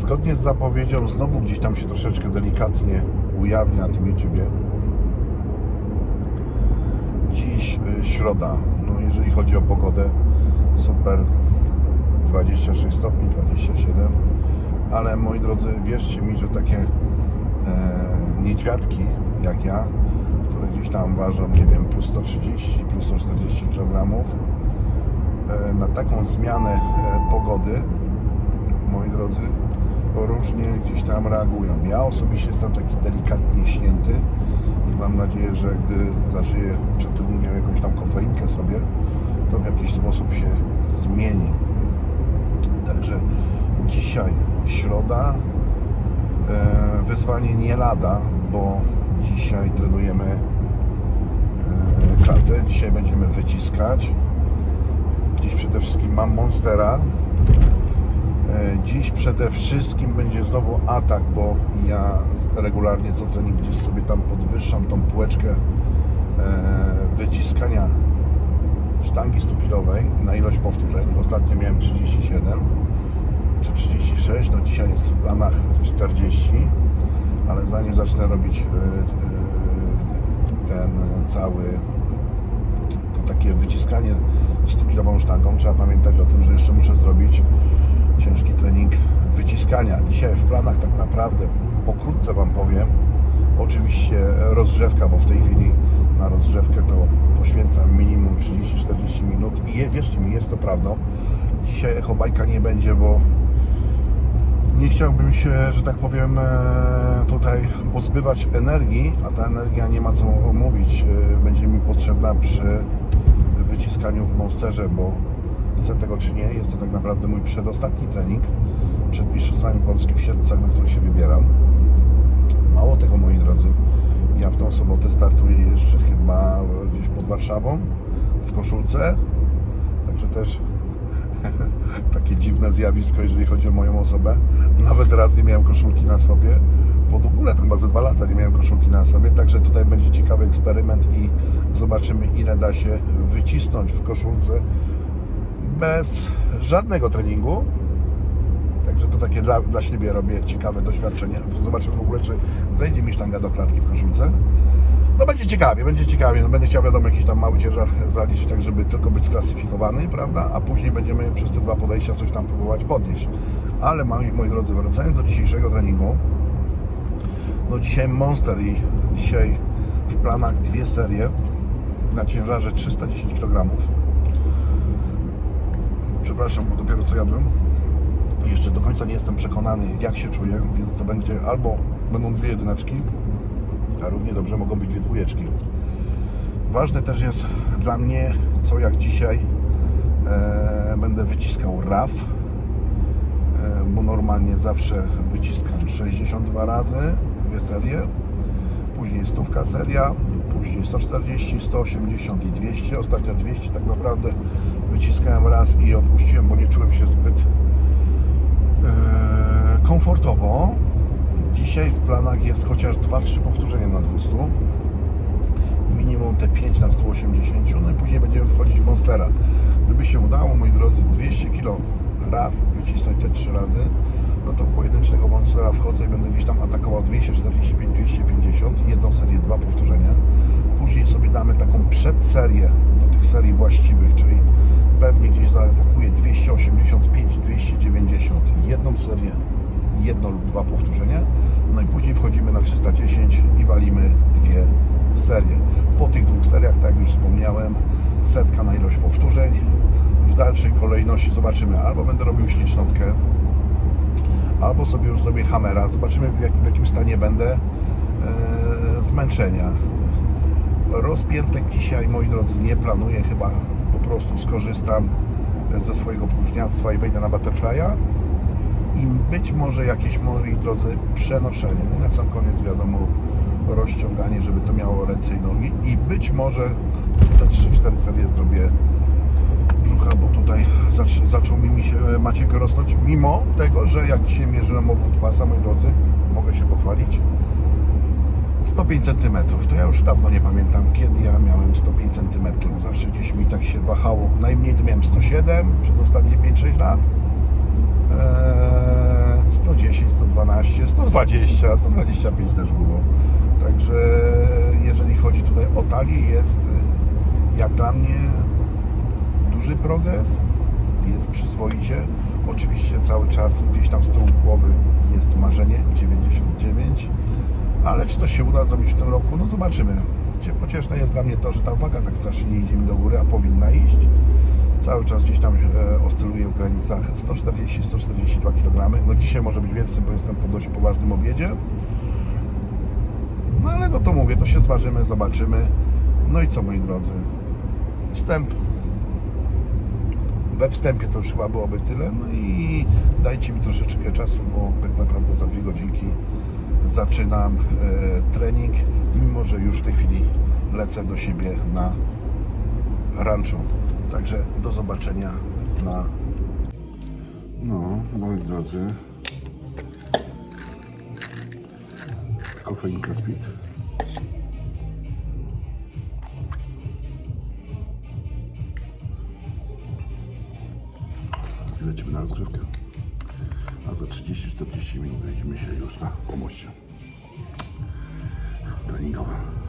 Zgodnie z zapowiedzią, znowu gdzieś tam się troszeczkę delikatnie ujawnia na tym YouTubie. Dziś y, środa, no jeżeli chodzi o pogodę, super. 26 stopni, 27, ale moi drodzy, wierzcie mi, że takie e, niedźwiadki jak ja, które gdzieś tam ważą, nie wiem, plus 130, plus 140 kg, e, na taką zmianę e, pogody, moi drodzy, różnie gdzieś tam reagują. Ja osobiście jestem taki delikatnie śnięty i mam nadzieję, że gdy zażyję przed treningiem jakąś tam kofeinkę sobie, to w jakiś sposób się zmieni. Także dzisiaj środa, e, wyzwanie nie lada, bo dzisiaj trenujemy e, klatę, dzisiaj będziemy wyciskać. Dziś przede wszystkim mam Monstera. E, Dziś przede wszystkim będzie znowu atak, bo ja regularnie co trening gdzieś sobie tam podwyższam tą półeczkę e, wyciskania sztangi 100-kilowej na ilość powtórzeń. Ostatnio miałem 37 czy 36, no dzisiaj jest w planach 40, ale zanim zacznę robić e, ten cały to takie wyciskanie 100-kilową sztangą, trzeba pamiętać o tym, że jeszcze muszę zrobić ciężki trening wyciskania. Dzisiaj w planach tak naprawdę pokrótce Wam powiem, oczywiście rozgrzewka, bo w tej chwili na rozgrzewkę to poświęcam minimum 30-40 minut i wierzcie mi, jest to prawdą. Dzisiaj echobajka nie będzie, bo nie chciałbym się, że tak powiem, e, tutaj pozbywać energii, a ta energia nie ma co mówić, e, będzie mi potrzebna przy wyciskaniu w Monsterze, bo chcę tego czy nie, jest to tak naprawdę mój przedostatni trening przed Mistrzostwami Polski w Siedlcach, na który się wybieram. Mało tego, moi drodzy, ja w tą sobotę startuję jeszcze chyba gdzieś pod Warszawą w koszulce, także też takie dziwne zjawisko, jeżeli chodzi o moją osobę. Nawet raz nie miałem koszulki na sobie, bo w ogóle chyba ze dwa lata nie miałem koszulki na sobie, także tutaj będzie ciekawy eksperyment i zobaczymy ile da się wycisnąć w koszulce bez żadnego treningu. Także to takie dla, dla siebie robię ciekawe doświadczenie. Zobaczymy w ogóle, czy zejdzie mi sztanga do klatki w koszulce. No będzie ciekawie, będzie ciekawie. No, będę chciał wiadomo jakiś tam mały ciężar zaliczyć, tak żeby tylko być sklasyfikowany, prawda? A później będziemy przez te dwa podejścia coś tam próbować podnieść. Ale moi, moi drodzy, wracając do dzisiejszego treningu, no dzisiaj Monster i dzisiaj w planach dwie serie na ciężarze 310 kg. Przepraszam, bo dopiero co jadłem. Jeszcze do końca nie jestem przekonany, jak się czuję, więc to będzie albo będą dwie jedyneczki, a równie dobrze mogą być dwie dwójeczki. Ważne też jest dla mnie, co jak dzisiaj e, będę wyciskał RAF, e, bo normalnie zawsze wyciskam 62 razy, dwie serie, później stówka seria, później 140, 180 i 200. Ostatnio 200 tak naprawdę wyciskałem raz i odpuściłem, bo nie czułem się zbyt e, komfortowo. Dzisiaj w planach jest chociaż 2-3 powtórzenia na 200. Minimum te 5 na 180, no i później będziemy wchodzić w Monstera. Gdyby się udało, moi drodzy, 200 kg RAF wycisnąć te 3 razy, no to w pojedynczego Monstera wchodzę i będę gdzieś tam atakował 245-250, jedną serię, dwa powtórzenia. Później sobie damy taką przedserię do tych serii właściwych, czyli pewnie gdzieś zaatakuję 285-290, jedną serię, jedno lub dwa powtórzenia, no i później wchodzimy na 310 i walimy dwie serie. Po tych dwóch seriach, tak jak już wspomniałem, setka na ilość powtórzeń. W dalszej kolejności zobaczymy, albo będę robił ślicznotkę, albo sobie już zrobię hamera. Zobaczymy w, w jakim stanie będę e, zmęczenia. Rozpiętek dzisiaj, moi drodzy, nie planuję, chyba po prostu skorzystam ze swojego próżniactwa i wejdę na butterfly'a i być może jakieś, moi drodzy, przenoszenie. No, na sam koniec wiadomo, rozciąganie, żeby to miało ręce i nogi i być może za 3-4 serie zrobię bo tutaj zac- zaczął mi, się Maciek rosnąć, mimo tego, że jak dzisiaj mierzyłem obwód pasa, moi drodzy, mogę się pochwalić, 105 cm. To ja już dawno nie pamiętam, kiedy ja miałem 105 cm. Zawsze gdzieś mi tak się wahało. Najmniej to miałem 107 przez ostatnie 5-6 lat. Eee, 110, 112, 120, 125 też było. Także jeżeli chodzi tutaj o talię, jest y, jak dla mnie duży progres, jest przyzwoicie. Oczywiście cały czas gdzieś tam z tyłu głowy jest marzenie 99, ale czy to się uda zrobić w tym roku? No zobaczymy. Cie- Pocieszne jest dla mnie to, że ta waga tak strasznie nie idzie mi do góry, a powinna iść. Cały czas gdzieś tam e, oscyluje w granicach 140-142 kg. No dzisiaj może być więcej, bo jestem po dość poważnym obiedzie. No ale no to mówię, to się zważymy, zobaczymy. No i co moi drodzy? Wstęp. We wstępie to już chyba byłoby tyle. No i dajcie mi troszeczkę czasu, bo tak naprawdę za dwie godzinki zaczynam e, trening, mimo że już w tej chwili lecę do siebie na rancho. Także do zobaczenia na. No, moi drodzy. Kofeinka Speed. I lecimy na rozgrywkę. A za 30-40 minut widzimy się już na pomoście treningowym.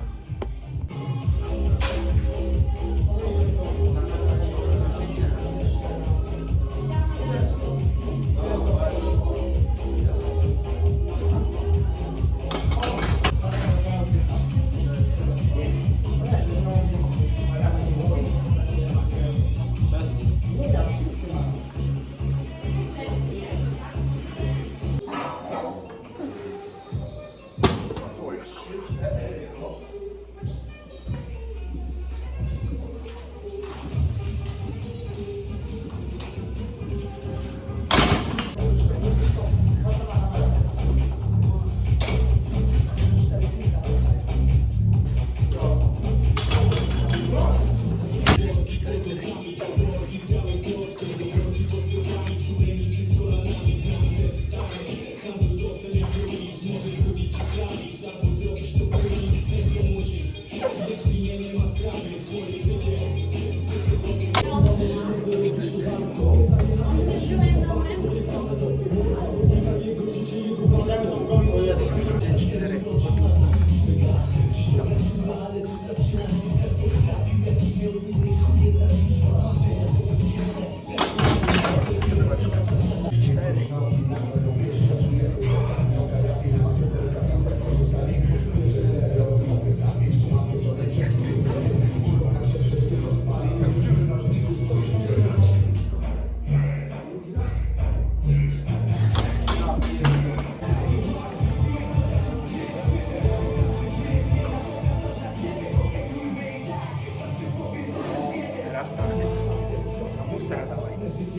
Dawaj.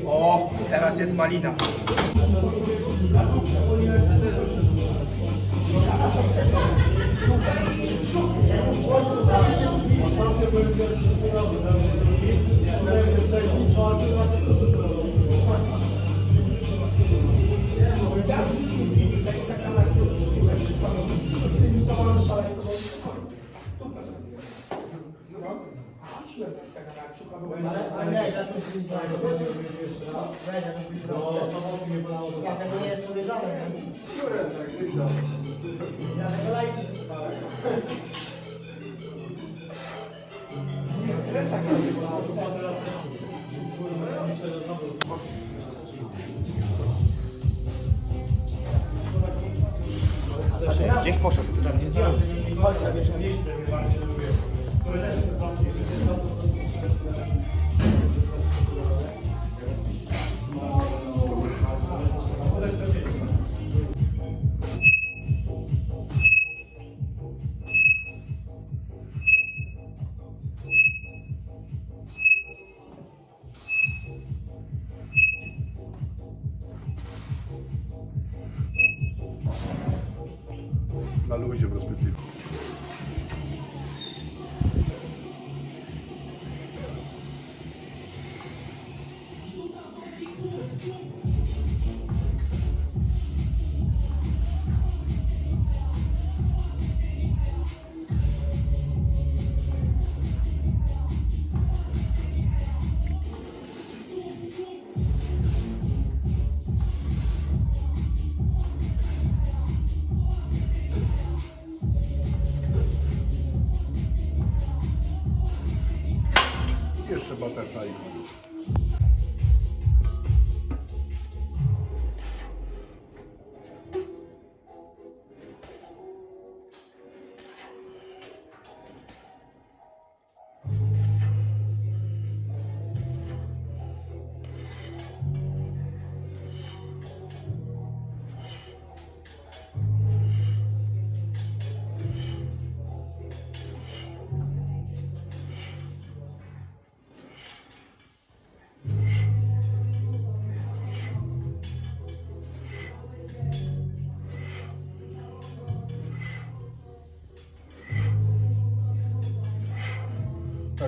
O, teraz jest malina. Ja tego nie jest podejrzane. Ja tego lajki dostałem. Gdzieś poszedł, to trzeba gdzieś zdjąć. Na luzie w perspektywie.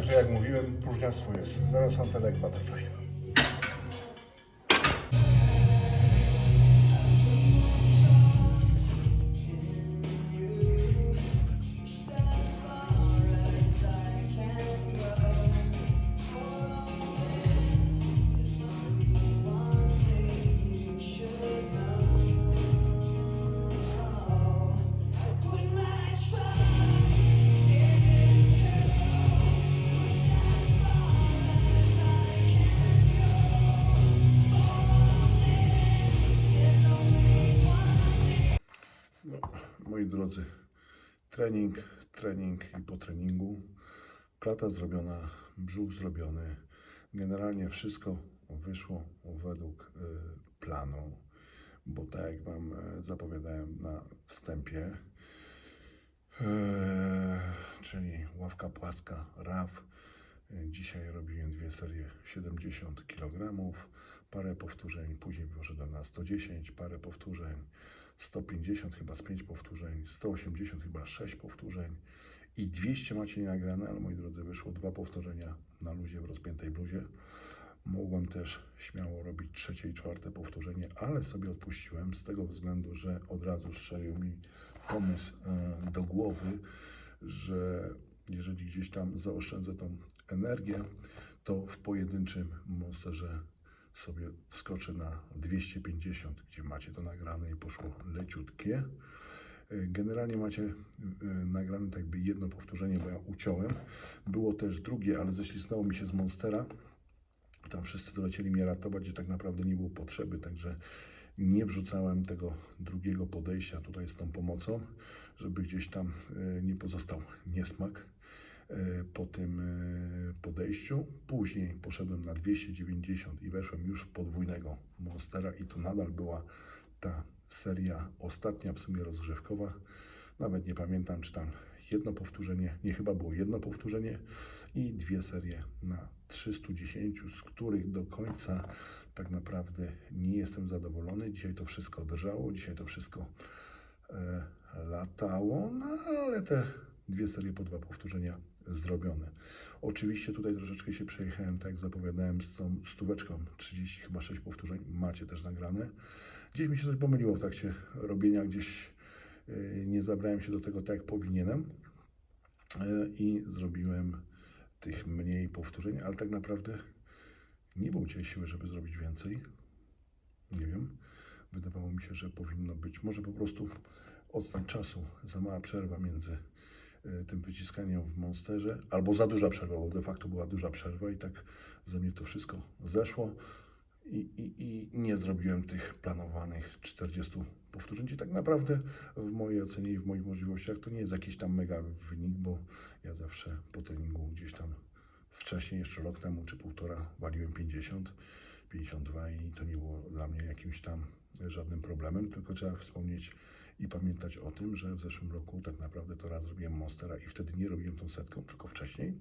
Także jak mówiłem, próżniactwo jest. Zaraz antelek butterfly. I po treningu. Klata zrobiona, brzuch zrobiony. Generalnie wszystko wyszło według y, planu, bo tak jak Wam e, zapowiadałem na wstępie, e, czyli ławka płaska, RAF. E, Dzisiaj robiłem dwie serie 70 kg, parę powtórzeń, później poszedłem na 110, parę powtórzeń, 150 chyba z 5 powtórzeń, 180 chyba 6 powtórzeń i 200 macie nagrane, ale moi drodzy, wyszło dwa powtórzenia na luzie w rozpiętej bluzie. Mogłem też śmiało robić trzecie i czwarte powtórzenie, ale sobie odpuściłem z tego względu, że od razu strzelił mi pomysł e, do głowy, że jeżeli gdzieś tam zaoszczędzę tą energię, to w pojedynczym monsterze sobie wskoczę na 250, gdzie macie to nagrane i poszło leciutkie. E, Generalnie macie e, nagrane tak jakby jedno powtórzenie, bo ja uciąłem. Było też drugie, ale ześlizgnęło mi się z Monstera. Tam wszyscy dolecieli mnie ratować, gdzie tak naprawdę nie było potrzeby, także nie wrzucałem tego drugiego podejścia tutaj z tą pomocą, żeby gdzieś tam e, nie pozostał niesmak po tym podejściu. Później poszedłem na 290 i weszłem już w podwójnego Monstera i to nadal była ta seria ostatnia, w sumie rozgrzewkowa. Nawet nie pamiętam, czy tam jedno powtórzenie, nie chyba było jedno powtórzenie i dwie serie na 310, z których do końca tak naprawdę nie jestem zadowolony. Dzisiaj to wszystko drżało, dzisiaj to wszystko e, latało, no ale te dwie serie po dwa powtórzenia zrobione. Oczywiście tutaj troszeczkę się przejechałem, tak jak zapowiadałem, z tą stóweczką 30 chyba 6 powtórzeń, macie też nagrane. Gdzieś mi się coś pomyliło w trakcie robienia, gdzieś e, nie zabrałem się do tego tak jak powinienem e, i zrobiłem tych mniej powtórzeń, ale tak naprawdę nie było dzisiaj siły, żeby zrobić więcej. Nie wiem. Wydawało mi się, że powinno być może po prostu oddać czasu, za mała przerwa między e, tym wyciskaniem w monsterze, albo za duża przerwa, bo de facto była duża przerwa i tak ze mnie to wszystko zeszło i, i, i nie zrobiłem tych planowanych 40 powtórzeń. Czyli tak naprawdę w mojej ocenie i w moich możliwościach to nie jest jakiś tam mega wynik, bo ja zawsze po treningu gdzieś tam wcześniej, jeszcze rok temu czy półtora, waliłem 50, 52 i to nie było dla mnie jakimś tam żadnym problemem, tylko trzeba wspomnieć i pamiętać o tym, że w zeszłym roku tak naprawdę to raz zrobiłem Monstera i wtedy nie robiłem tą setką, tylko wcześniej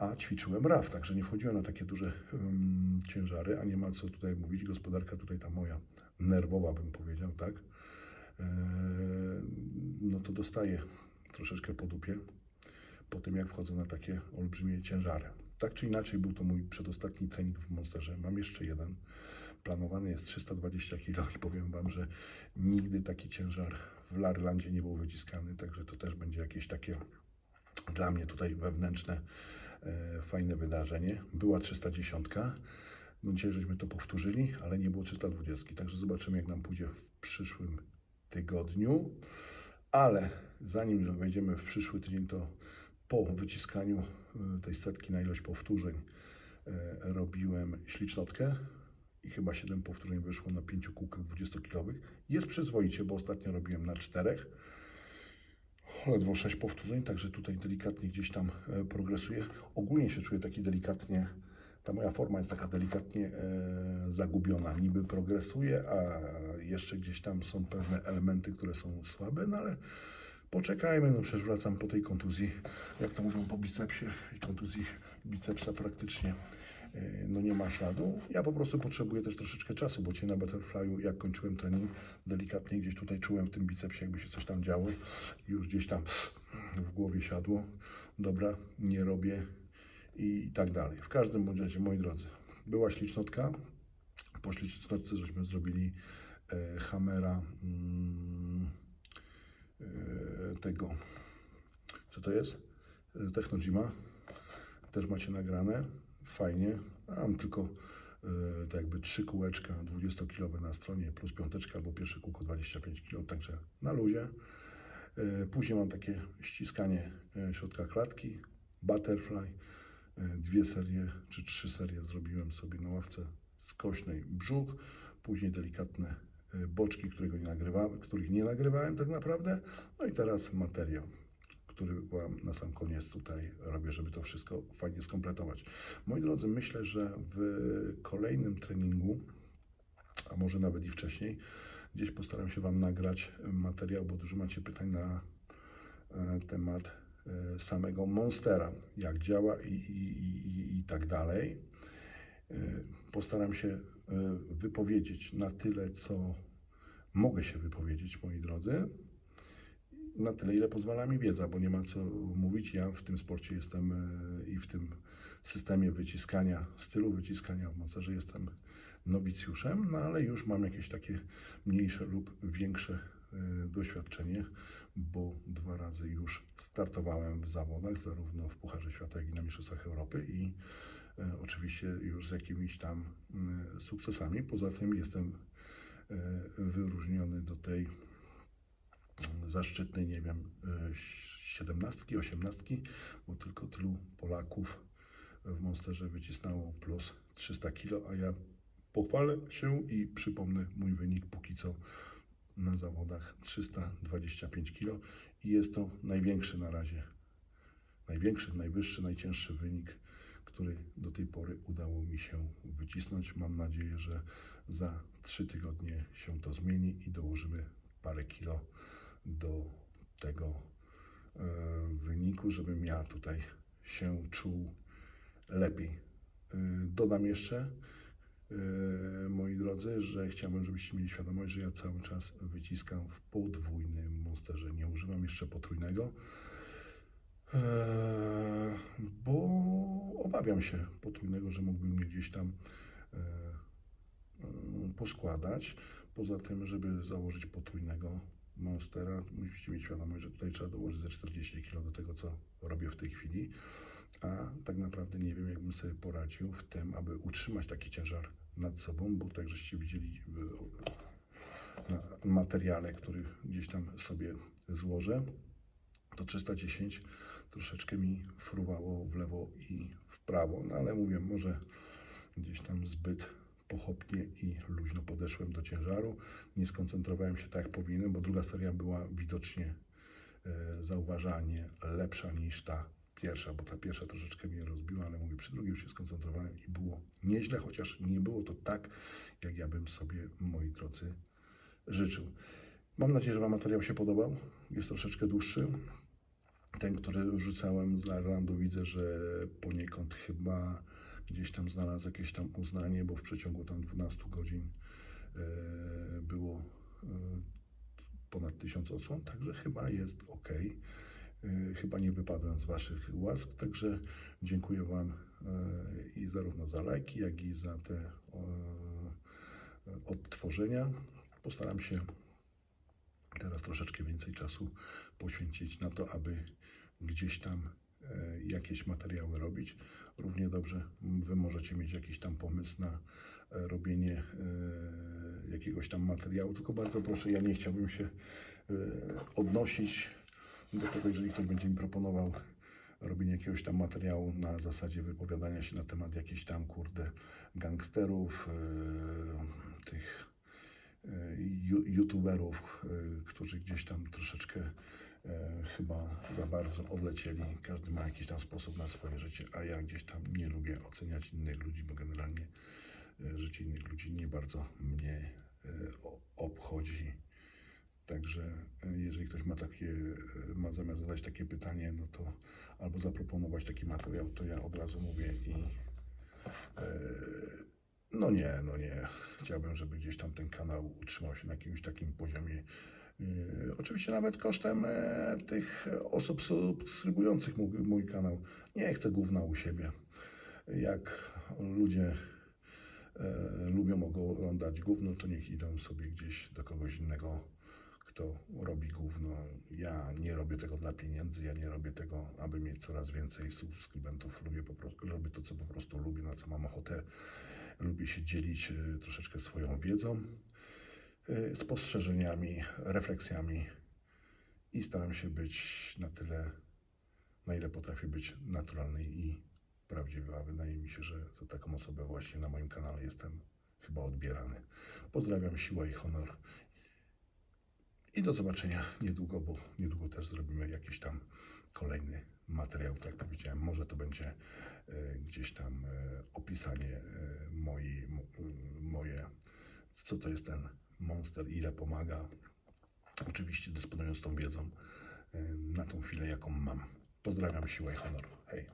a ćwiczyłem RAF, także nie wchodziłem na takie duże um, ciężary, a nie ma co tutaj mówić, gospodarka tutaj ta moja nerwowa bym powiedział, tak, eee, no to dostaję troszeczkę po dupie po tym, jak wchodzę na takie olbrzymie ciężary. Tak czy inaczej, był to mój przedostatni trening w Monsterze. Mam jeszcze jeden. Planowany jest 320 kg i powiem Wam, że nigdy taki ciężar w Larlandzie nie był wyciskany, także to też będzie jakieś takie dla mnie tutaj wewnętrzne e, fajne wydarzenie. Była 310. No dzisiaj żeśmy to powtórzyli, ale nie było 320. Także zobaczymy, jak nam pójdzie w przyszłym tygodniu. Ale zanim wejdziemy w przyszły tydzień, to po wyciskaniu e, tej setki na ilość powtórzeń e, robiłem ślicznotkę i chyba 7 powtórzeń wyszło na 5 kółkach 20-kilowych. Jest przyzwoicie, bo ostatnio robiłem na 4 ledwo 6 powtórzeń, także tutaj delikatnie gdzieś tam e, progresuję. Ogólnie się czuję taki delikatnie, ta moja forma jest taka delikatnie e, zagubiona. Niby progresuje, a jeszcze gdzieś tam są pewne elementy, które są słabe, no ale poczekajmy, no przecież wracam po tej kontuzji, jak to mówią, po bicepsie i kontuzji bicepsa praktycznie no nie ma śladu. Ja po prostu potrzebuję też troszeczkę czasu, bo cię na butterflyu, jak kończyłem trening, delikatnie gdzieś tutaj czułem w tym bicepsie, jakby się coś tam działo już gdzieś tam w głowie siadło. Dobra, nie robię i tak dalej. W każdym bądź razie, moi drodzy, była ślicznotka. Po ślicznotce żeśmy zrobili e, hamera mm, e, tego, co to jest? E, Technogima. Też macie nagrane. Fajnie. Mam tylko e, tak jakby trzy kółeczka 20-kilowe na stronie plus piąteczka albo pierwsze kółko 25 kg, także na luzie. E, Później mam takie ściskanie e, środka klatki, butterfly. E, Dwie serie czy trzy serie zrobiłem sobie na ławce skośnej brzuch. Później delikatne boczki, którego nie nagrywałem, których nie nagrywałem tak naprawdę. No i teraz materiał, który Wam na sam koniec tutaj robię, żeby to wszystko fajnie skompletować. Moi drodzy, myślę, że w kolejnym treningu a może nawet i wcześniej. Gdzieś postaram się Wam nagrać materiał, bo dużo macie pytań na e, temat e, samego Monstera, jak działa i, i, i, i tak dalej. E, Postaram się wypowiedzieć na tyle, co mogę się wypowiedzieć, moi drodzy. Na tyle, ile pozwala mi wiedza, bo nie ma co mówić. Ja w tym sporcie jestem e, i w tym systemie wyciskania, stylu wyciskania w mocarze jestem nowicjuszem, no ale już mam jakieś takie mniejsze lub większe e, doświadczenie, bo dwa razy już startowałem w zawodach, zarówno w Pucharze Świata, jak i na Mistrzostwach Europy i e, oczywiście już z jakimiś tam sukcesami. Poza tym jestem wyróżniony do tej zaszczytnej, nie wiem, e, siedemnastki, osiemnastki, bo tylko tylu Polaków w Monsterze wycisnęło plus 300 kg, a ja pochwalę się i przypomnę mój wynik póki co na zawodach 325 kg i jest to największy na razie, największy, najwyższy, najcięższy wynik, który do tej pory udało mi się wycisnąć. Mam nadzieję, że za 3 tygodnie się to zmieni i dołożymy parę kilo do tego e, wyniku, żebym ja tutaj się czuł lepiej. E, Dodam jeszcze, e, moi drodzy, że chciałbym, żebyście mieli świadomość, że ja cały czas wyciskam w podwójnym monsterze. Nie używam jeszcze potrójnego, bo obawiam się potrójnego, że mógłbym mnie gdzieś tam poskładać. Poza tym, żeby założyć potrójnego Monstera, musicie mieć świadomość, że tutaj trzeba dołożyć ze 40 kg do tego, co robię w tej chwili. A tak naprawdę nie wiem, jakbym sobie poradził w tym, aby utrzymać taki ciężar nad sobą, bo tak żeście widzieli y, na materiale, który gdzieś tam sobie złożę, to 310 troszeczkę mi fruwało w lewo i w prawo, no ale mówię, może gdzieś tam zbyt pochopnie i luźno podeszłem do ciężaru. Nie skoncentrowałem się tak jak powinienem, bo druga seria była widocznie e, zauważalnie lepsza niż ta pierwsza, bo ta pierwsza troszeczkę mnie rozbiła, ale mówię, przy drugiej już się skoncentrowałem i było nieźle, chociaż nie było to tak, jak ja bym sobie, moi drodzy, życzył. Mam nadzieję, że Wam materiał się podobał. Jest troszeczkę dłuższy. Ten, który rzucałem z Irlandu, widzę, że poniekąd chyba gdzieś tam znalazł jakieś tam uznanie, bo w przeciągu tam 12 godzin e, było e, ponad 1000 odsłon, także chyba jest ok. E, Chyba nie wypadłem z Waszych łask, także dziękuję Wam i zarówno za lajki, jak i za te odtworzenia. Postaram się teraz troszeczkę więcej czasu poświęcić na to, aby gdzieś tam jakieś materiały robić. Równie dobrze Wy możecie mieć jakiś tam pomysł na e, robienie e, jakiegoś tam materiału, tylko bardzo proszę, ja nie chciałbym się e, odnosić do tego, jeżeli ktoś będzie mi proponował robienie jakiegoś tam materiału na zasadzie wypowiadania się na temat jakichś tam, kurde, gangsterów, tych youtuberów, którzy gdzieś tam troszeczkę chyba za bardzo odlecieli. Każdy ma jakiś tam sposób na swoje życie, a ja gdzieś tam nie lubię oceniać innych ludzi, bo generalnie yy, życie innych ludzi nie bardzo mnie o- obchodzi. Także e, jeżeli ktoś ma takie, e, ma zamiar zadać takie pytanie, no to albo zaproponować taki materiał, to ja od razu mówię i e, no nie, no nie. Chciałbym, żeby gdzieś tam ten kanał utrzymał się na jakimś takim poziomie. E, Oczywiście nawet kosztem e, tych osób subskrybujących mój, mój kanał. Nie chcę gówna u siebie. Jak ludzie e, lubią oglądać gówno, to niech idą sobie gdzieś do kogoś innego, kto robi gówno. Ja nie robię tego dla pieniędzy, ja nie robię tego, aby mieć coraz więcej subskrybentów. Lubię po prostu, robię to, co po prostu lubię, na co mam ochotę. Lubię się dzielić e, troszeczkę swoją wiedzą, spostrzeżeniami, refleksjami i staram się być na tyle, na ile potrafię być naturalny i prawdziwy, a wydaje mi się, że za taką osobę właśnie na moim kanale jestem chyba odbierany. Pozdrawiam, siła i honor. I do zobaczenia niedługo, bo niedługo też zrobimy jakiś tam kolejny materiał, tak jak powiedziałem. Może to będzie e, gdzieś tam e, opisanie mojej, mo, e, moje, co to jest ten monster, ile pomaga. Oczywiście dysponując tą wiedzą e, na tą chwilę, jaką mam. Pozdrawiam, siła i honor. Hej.